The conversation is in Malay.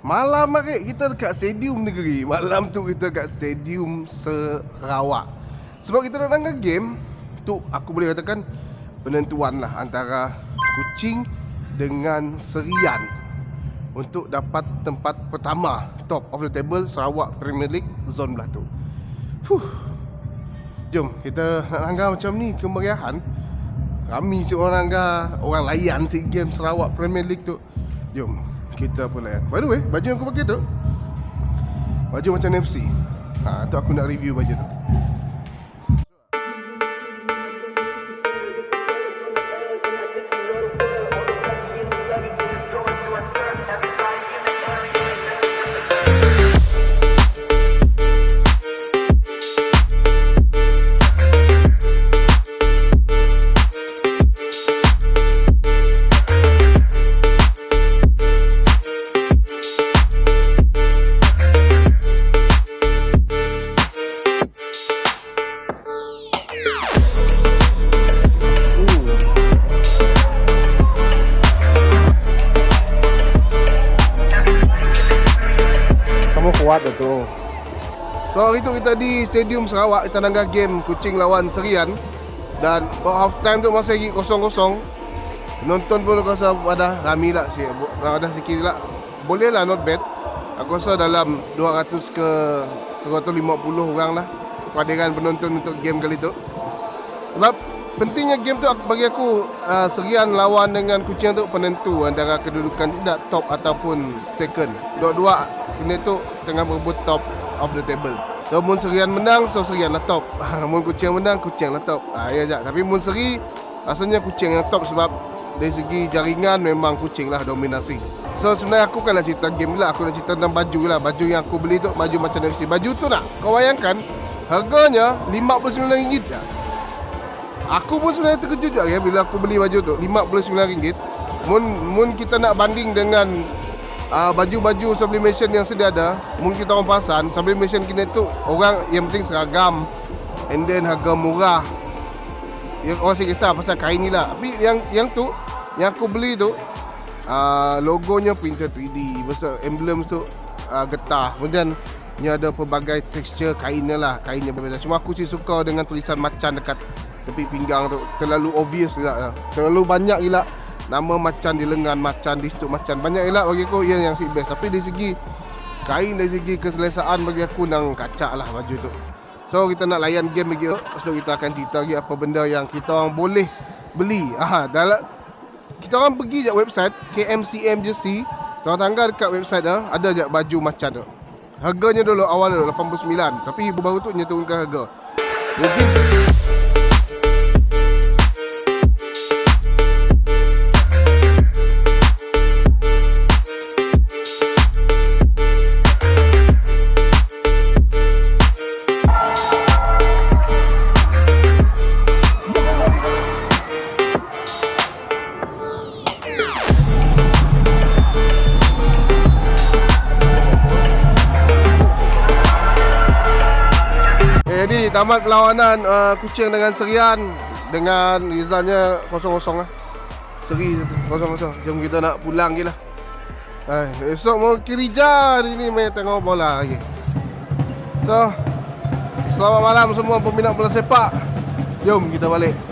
Malam hari kita dekat Stadium Negeri. Malam tu kita dekat Stadium Sarawak. Sebab kita nak tangga game Tu aku boleh katakan Penentuan lah antara Kucing dengan Serian Untuk dapat tempat pertama Top of the table Sarawak Premier League Zone belah tu. Fuh. Jom kita nak langgar macam ni Kemeriahan. Kami si orang langgar Orang layan si game Sarawak Premier League tu. Jom kita pun layan? By the way baju yang aku pakai tu Baju macam NFC ha, Tu aku nak review baju tu kuat tu. So hari tu kita di Stadium Sarawak Kita nanggar game Kucing lawan Serian. Dan half time tu masa lagi kosong-kosong. Penonton pun rasa ada rami lah si Ada sikit lah. Boleh lah not bad. Aku rasa dalam 200 ke 150 orang lah. Kehadiran penonton untuk game kali tu. Sebab pentingnya game tu bagi aku uh, Serian lawan dengan kucing tu penentu Antara kedudukan tidak top ataupun second. Dua-dua ini tu tengah berebut top of the table. So Mun Serian menang, so Serian lah top. Mun kucing menang, kucing lah top. Ha, Ya je, tapi Mun Seri Rasanya kucing yang top sebab Dari segi jaringan memang kucing lah dominasi. So sebenarnya aku kan nak cerita game lah. Aku nak cerita tentang baju lah. Baju yang aku beli tu baju macam FC Baju tu nak kau bayangkan Harganya RM59 je Aku pun sebenarnya terkejut juga ya bila aku beli baju tu RM59. Mun mun kita nak banding dengan uh, baju-baju sublimation yang sedia ada Mun kita orang perasan sublimation kini tu orang yang penting seragam. And then harga murah. Yang orang saya kisah pasal kain ni lah. Tapi yang yang tu Yang aku beli tu uh, Logonya printer 3D Besar emblem tu uh, getah. Kemudian Ni ada pelbagai texture kainnya lah Kainnya berbeza. Cuma aku sih suka dengan tulisan macan dekat Tepi pinggang tu Terlalu obvious juga Terlalu banyak gila. Nama macan di lengan Macan di situ macan. Banyak gila bagi aku Ia yang si best. Tapi dari segi Kain dari segi keselesaan bagi aku Nang kacak lah baju tu. So kita nak layan game lagi Lepas tu kita akan cerita lagi Apa benda yang kita orang boleh Beli. Aha, dalam kita orang pergi je website KMCM Jersey Tuan tangga dekat website dah Ada je baju macan tu. Harganya dulu awal dulu 89 Tapi baru tu dia turunkan harga. Mungkin Tamat perlawanan uh, kucing dengan serian dengan resultnya kosong-kosong lah. Seri kosong-kosong. Jom kita nak pulang je lah. Eh, esok mau Kirija hari ni main tengok bola lagi. So, selamat malam semua peminat bola sepak. Jom kita balik.